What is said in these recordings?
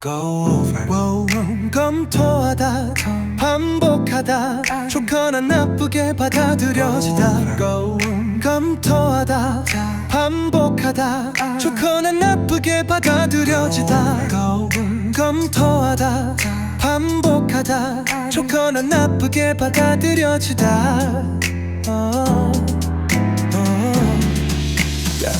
Go over wow, 검토하다 반복하다 좋거나 나쁘게 받아들여지다 Go 검토하다 반복하다 좋거나 나쁘게 받아들여지다 Go 검토하다 반복하다 좋거나 나쁘게 받아들여지다 어, 어. Yeah.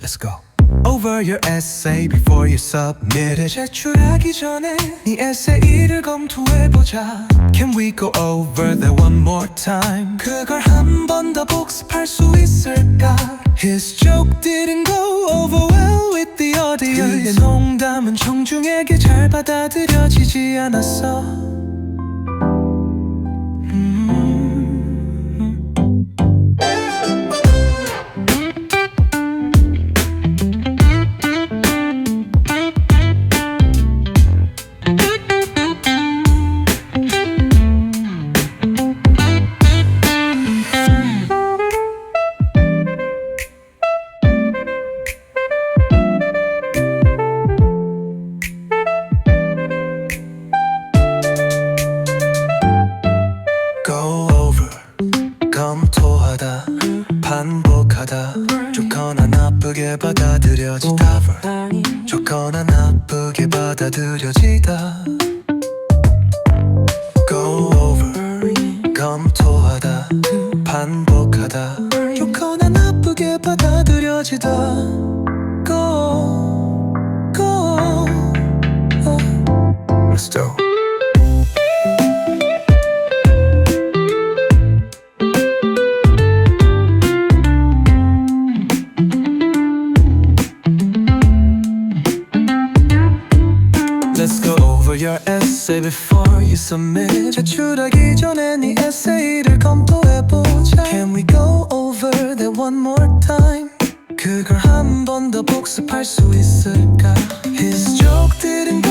Let's go. Over your essay before you submit it. 제출하기 전에 네 에세이를 검토해보자. Can we go over that one more time? 그걸 한 번 더 복습할 수 있을까? His joke didn't go over well with the audience. 그의 농담은 청중에게 잘 받아들여지지 않았어. 검토하다 반복하다. 좋거나 나쁘게 받아들여지다. 좋거나 나쁘게 받아들여지다. Go over 검토하다 반복하다. 좋거나 나쁘게 받아들여지다 Go over your essay before you submit 제출하기 전에 네 에세이를 검토해보자 Can we go over that one more time? 그걸 한 번 더 복습할 수 있을까? His joke들은